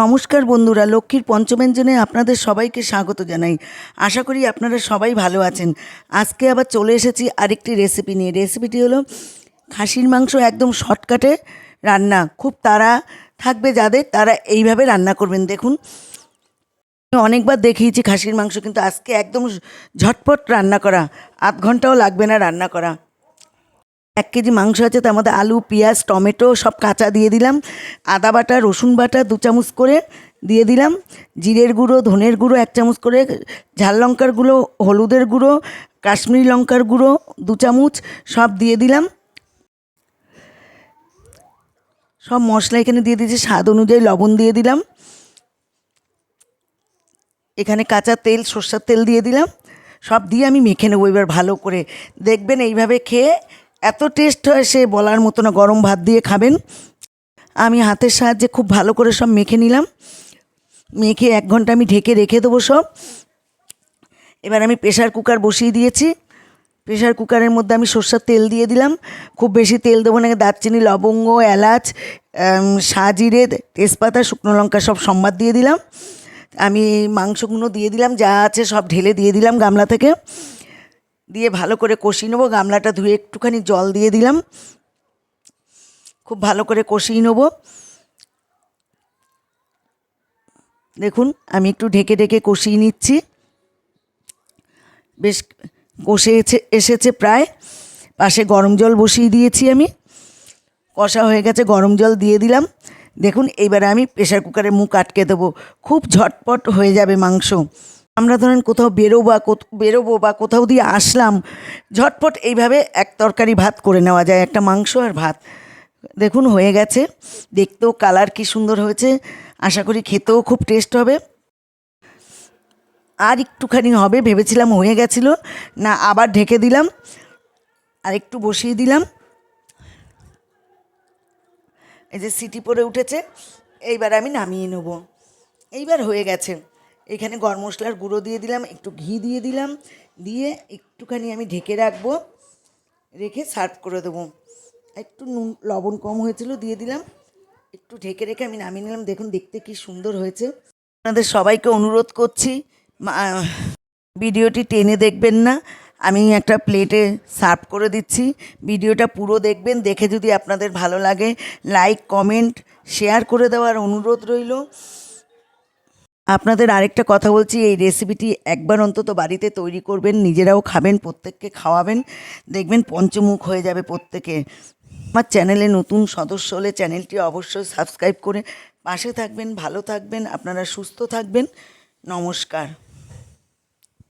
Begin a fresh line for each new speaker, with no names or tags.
নমস্কার বন্ধুরা, লক্ষ্মীর পঞ্চমেঞ্জনে আপনাদের সবাইকে স্বাগত জানাই। আশা করি আপনারা সবাই ভালো আছেন। আজকে আবার চলে এসেছি আরেকটি রেসিপি নিয়ে। রেসিপিটি হলো খাসির মাংস একদম শর্টকাটে রান্না। খুব তারা থাকবে যাদের, তারা এইভাবে রান্না করবেন। দেখুন অনেকবার দেখিয়েছি খাসির মাংস, কিন্তু আজকে একদম ঝটপট রান্না করা। আধ ঘন্টাও লাগবে না রান্না করা। এক কেজি মাংস আছে, তার মধ্যে আলু, পেঁয়াজ, টমেটো সব কাঁচা দিয়ে দিলাম। আদা বাটা, রসুন বাটা দু চামচ করে দিয়ে দিলাম। জিরের গুঁড়ো, ধনের গুঁড়ো এক চামচ করে, ঝাল লঙ্কার গুঁড়ো, হলুদের গুঁড়ো, কাশ্মীরি লঙ্কার গুঁড়ো দু চামচ সব দিয়ে দিলাম। সব মশলা এখানে দিয়ে দিয়েছি, স্বাদ অনুযায়ী লবণ দিয়ে দিলাম। এখানে কাঁচা তেল, সর্ষের তেল দিয়ে দিলাম। সব দিয়ে আমি মেখে নেব এবার ভালো করে। দেখবেন এইভাবে খেয়ে এত টেস্ট হয় সে বলার মতো না, গরম ভাত দিয়ে খাবেন। আমি হাতের সাহায্যে খুব ভালো করে সব মেখে নিলাম। মেখে এক ঘণ্টা আমি ঢেকে রেখে দেবো সব। এবার আমি প্রেশার কুকার বসিয়ে দিয়েছি। প্রেশার কুকারের মধ্যে আমি সর্ষের তেল দিয়ে দিলাম। খুব বেশি তেল দেবো না, দারচিনি, লবঙ্গ, এলাচ সাজিরে, তেজপাতা, শুকনো লঙ্কা সব সম্বাদ দিয়ে দিলাম। আমি মাংসগুলো দিয়ে দিলাম, যা আছে সব ঢেলে দিয়ে দিলাম গামলা থেকে। দিয়ে ভালো করে কষিয়ে নেব। গামলাটা ধুয়ে একটুখানি জল দিয়ে দিলাম। খুব ভালো করে কষিয়ে নেব। দেখুন, আমি একটু ঢেকে ঢেকে কষিয়ে নিচ্ছি। বেশ কষে এসেছে প্রায়। পাশে গরম জল বসিয়ে দিয়েছি আমি। কষা হয়ে গেছে, গরম জল দিয়ে দিলাম। দেখুন এইবারে আমি প্রেশার কুকারের মুখ আটকে দেবো। খুব ঝটপট হয়ে যাবে মাংস। আমরা ধরেন কোথাও বেরোবো বা বেরোবো বা কোথাও দিয়ে আসলাম, ঝটপট এইভাবে এক তরকারি ভাত করে নেওয়া যায়, একটা মাংস আর ভাত। দেখুন, হয়ে গেছে। দেখতেও কালার কি সুন্দর হয়েছে। আশা করি খেতেও খুব টেস্ট হবে। আর একটুখানি হবে, ভেবেছিলাম হয়ে গেছিল। না, আবার ঢেকে দিলাম। আর একটু বসিয়ে দিলাম। এই যে সিটি পরে উঠেছে, এইবার আমি নামিয়ে নেব। এইবার হয়ে গেছে। এখানে গরম মশলার গুঁড়ো দিয়ে দিলাম, একটু ঘি দিয়ে দিলাম, দিয়ে একটুখানি আমি ঢেকে রাখব, রেখে সার্ভ করে দেবো। একটু নুন, লবণ কম হয়েছিল, দিয়ে দিলাম। একটু ঢেকে রেখে আমি নামিয়ে নিলাম, দেখুন দেখতে কি সুন্দর হয়েছে। আপনাদের সবাইকে অনুরোধ করছি ভিডিওটি টেনে দেখবেন না, আমি একটা প্লেটে সার্ভ করে দিচ্ছি, ভিডিওটা পুরো দেখবেন, দেখে যদি আপনাদের ভালো লাগে, লাইক, কমেন্ট, শেয়ার করে দেওয়ার অনুরোধ রইল। আপনাদের আরেকটা কথা বলছি, এই রেসিপিটি একবার অন্তত বাড়িতে তৈরি করবেন, নিজেরাও খাবেন, প্রত্যেককে খাওয়াবেন। দেখবেন পঞ্চমুখ হয়ে যাবে প্রত্যেকে। আমার চ্যানেলে নতুন সদস্য হলে চ্যানেলটি অবশ্যই সাবস্ক্রাইব করে পাশে থাকবেন, ভালো থাকবেন, আপনারা সুস্থ থাকবেন। নমস্কার।